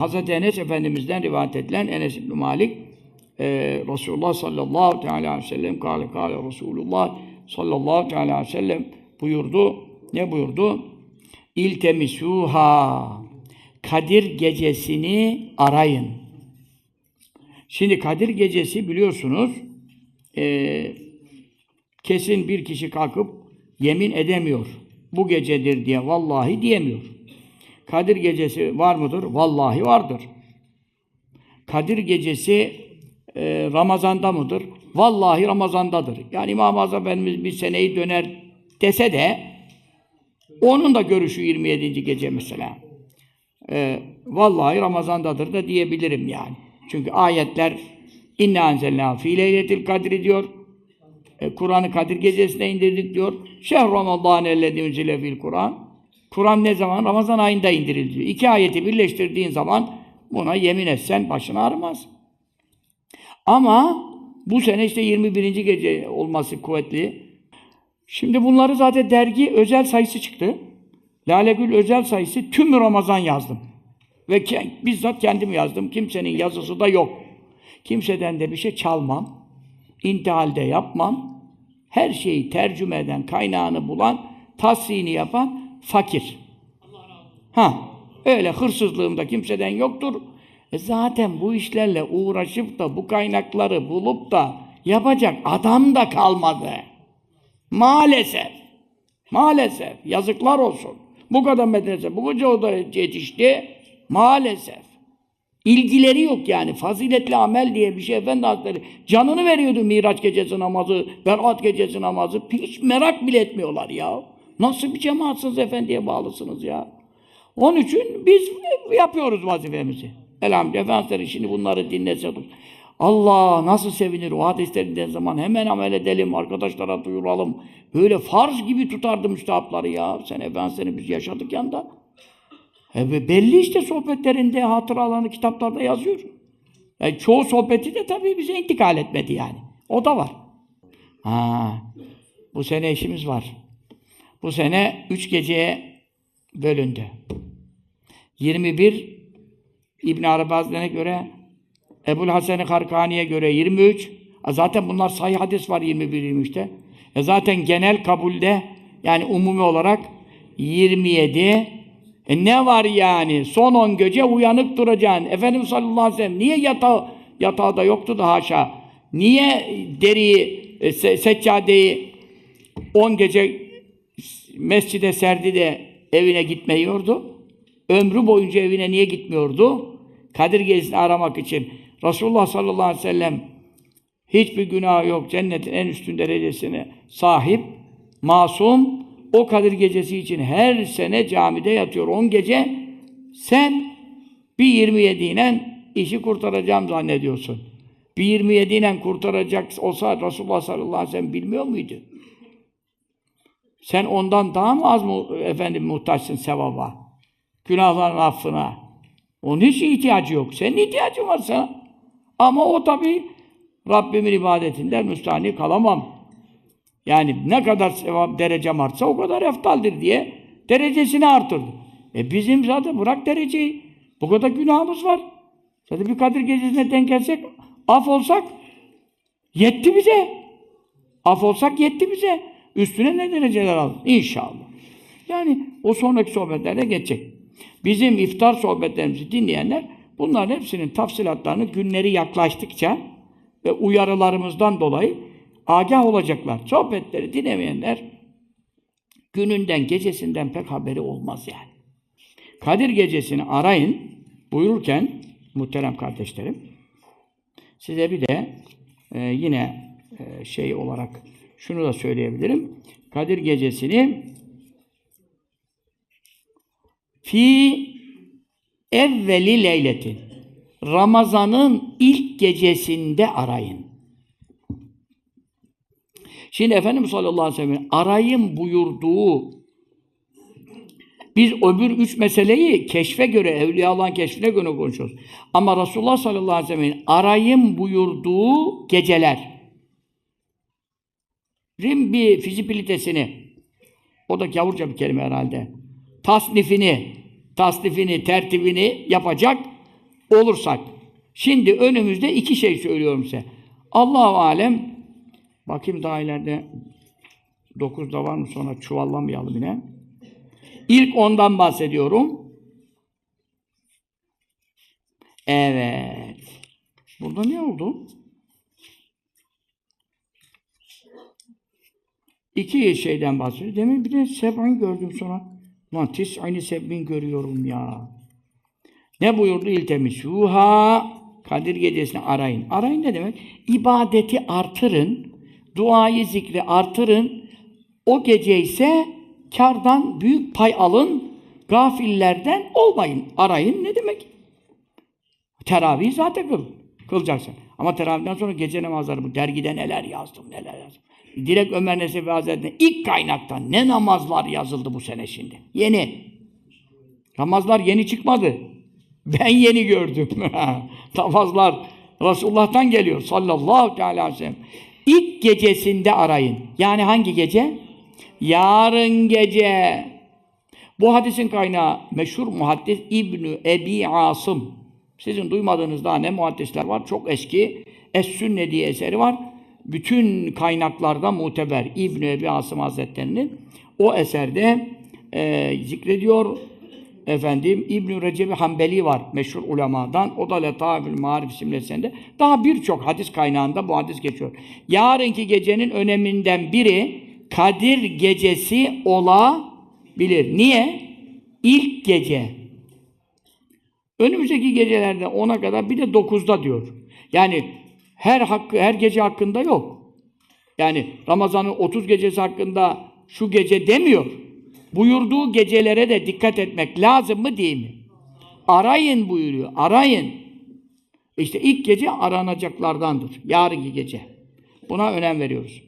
Hazreti Enes Efendimiz'den rivayet edilen Enes İbn Malik e, Resulullah sallallahu teala aleyhi ve sellem kâle kâle Resulullah sallallahu teala aleyhi ve sellem buyurdu. Ne buyurdu? İltemisuha Kadir gecesini arayın. Şimdi Kadir gecesi biliyorsunuz e, kesin bir kişi kalkıp yemin edemiyor. Bu gecedir diye vallahi diyemiyor. Kadir gecesi var mıdır? Vallahi vardır. Kadir gecesi e, Ramazan'da mıdır? Vallahi Ramazan'dadır. Yani İmam-ı Azam Efendimiz bir seneyi döner dese de onun da görüşü 27. gece mesela. E, vallahi Ramazan'dadır da diyebilirim yani. Çünkü ayetler inna enzelna fi leyletil kadri diyor. E, Kur'an'ı Kadir gecesine indirdik diyor. Şehr Ramazan ellezî fil Kur'an. Kur'an ne zaman? Ramazan ayında indirildi. İki ayeti birleştirdiğin zaman buna yemin etsen başın ağrımaz. Ama bu sene işte 21. gece olması kuvvetli. Şimdi bunları zaten dergi özel sayısı çıktı. Lale Gül özel sayısı tüm Ramazan yazdım. Ve ke- bizzat kendim yazdım. Kimsenin yazısı da yok. Kimseden de bir şey çalmam. İntihalde yapmam. Her şeyi tercüme eden, kaynağını bulan, tasfiğini yapan fakir. Ha, öyle hırsızlığımda kimseden yoktur. E zaten bu işlerle uğraşıp da bu kaynakları bulup da yapacak adam da kalmadı. Maalesef. Maalesef. Yazıklar olsun. Bu kadar medrese, bu koca oda yetişti. Maalesef. İlgileri yok yani. Faziletli amel diye bir şey Efendi Hazretleri canını veriyordu Miraç gecesi namazı, Berat gecesi namazı. Hiç merak bile etmiyorlar ya. Nasıl bir cemaatsınız efendiye bağlısınız ya. Onun için biz yapıyoruz vazifemizi. Elhamdülillah Efendimiz şimdi bunları dinlesek. Allah nasıl sevinir o hadisleri zaman hemen amel edelim, arkadaşlara duyuralım. Böyle farz gibi tutardı müstahapları ya. Sen Efendimiz'i biz yaşadık yanında. E be- belli işte sohbetlerinde, hatıralarını, kitaplarda yazıyor. E, çoğu sohbeti de tabii bize intikal etmedi yani. O da var. Ha, bu sene işimiz var. Bu sene üç geceye bölündü. 21 İbn Arabi göre Ebul Hasan-ı Karkani'ye göre 23. E zaten bunlar sahih hadis var 21-23'te. E zaten genel kabulde yani umumi olarak 27. E ne var yani? Son 10 gece uyanık duracaksın. Efendimiz sallallahu aleyhi ve sellem niye yatağı, yatağı da yoktu da haşa? Niye deriyi, e, se- seccadeyi 10 gece mescide serdi de evine gitmiyordu? Ömrü boyunca evine niye gitmiyordu? Kadir Gecesi'ni aramak için. Resulullah sallallahu aleyhi ve sellem hiçbir günah yok. Cennetin en üstün derecesine sahip, masum. O Kadir Gecesi için her sene camide yatıyor. 10 gece sen bir 27 ile işi kurtaracağım zannediyorsun. Bir 27 ile kurtaracak olsa Resulullah sallallahu aleyhi ve sellem bilmiyor muydu? Sen ondan daha mı az mı efendim muhtaçsın sevaba? Günahların affına. Onun hiç ihtiyacı yok. Senin ihtiyacın var sana. Ama o tabi Rabbimin ibadetinden müstahni kalamam. Yani ne kadar sevap derecem artsa o kadar eftaldir diye derecesini artırdı. E bizim zaten bırak dereceyi. Bu kadar günahımız var. Zaten bir Kadir Gecesi'ne denk gelsek, af olsak yetti bize. Af olsak yetti bize. Üstüne ne dereceler aldı? İnşallah. Yani o sonraki sohbetlerde geçecek. Bizim iftar sohbetlerimizi dinleyenler bunların hepsinin tafsilatlarını günleri yaklaştıkça ve uyarılarımızdan dolayı agah olacaklar. Sohbetleri dinlemeyenler gününden, gecesinden pek haberi olmaz yani. Kadir gecesini arayın buyururken muhterem kardeşlerim size bir de e, yine e, şey olarak şunu da söyleyebilirim. Kadir gecesini fi evveli leyletin Ramazan'ın ilk gecesinde arayın. Şimdi Efendimiz sallallahu aleyhi ve sellem arayın buyurduğu biz öbür üç meseleyi keşfe göre, Evliyaullah'ın keşfine göre konuşuyoruz. Ama Resulullah sallallahu aleyhi ve sellem'in arayın buyurduğu geceler rin bir fizibilitesini o da gavurca bir kelime herhalde. Tasnifini, tasnifini, tertibini yapacak olursak. Şimdi önümüzde iki şey söylüyorum size. Allahu alem bakayım daha ileride 9'da var mı sonra çuvallamayalım yine. İlk ondan bahsediyorum. Evet. Burada ne oldu? İki şeyden bahsediyor. Demin bir de seb'in gördüm sonra. Lan tis'ini seb'in görüyorum ya. Ne buyurdu iltemisuha? Kadir gecesini arayın. Arayın ne demek? İbadeti artırın. Duayı zikri artırın. O gece ise kardan büyük pay alın. Gafillerden olmayın. Arayın ne demek? Teravih zaten kıl. Kılacaksın. Ama teravihden sonra gece namazları bu dergide neler yazdım neler yazdım. Direkt Ömer Nesefi Hazretleri'nin ilk kaynaktan ne namazlar yazıldı bu sene şimdi. Yeni. Namazlar yeni çıkmadı. Ben yeni gördüm. namazlar Resulullah'tan geliyor sallallahu aleyhi ve sellem. İlk gecesinde arayın. Yani hangi gece? Yarın gece. Bu hadisin kaynağı meşhur muhaddis İbnü Ebi Asım. Sizin duymadığınız daha ne muhaddisler var? Çok eski. Es-Sünne diye eseri var. Bütün kaynaklarda muteber İbn Ebi Asım Hazretleri'nin o eserde e, zikrediyor. Efendim İbn Recep Hanbeli var meşhur ulemadan. O da Letaifül Marif isimli eserinde. Daha birçok hadis kaynağında bu hadis geçiyor. Yarınki gecenin öneminden biri Kadir gecesi olabilir. Niye? İlk gece. Önümüzdeki gecelerde 10'a kadar bir de 9'da diyor. Yani her hakkı her gece hakkında yok. Yani Ramazan'ın 30 gecesi hakkında şu gece demiyor. Buyurduğu gecelere de dikkat etmek lazım mı değil mi? Arayın buyuruyor. Arayın. İşte ilk gece aranacaklardandır. Yarınki gece. Buna önem veriyoruz.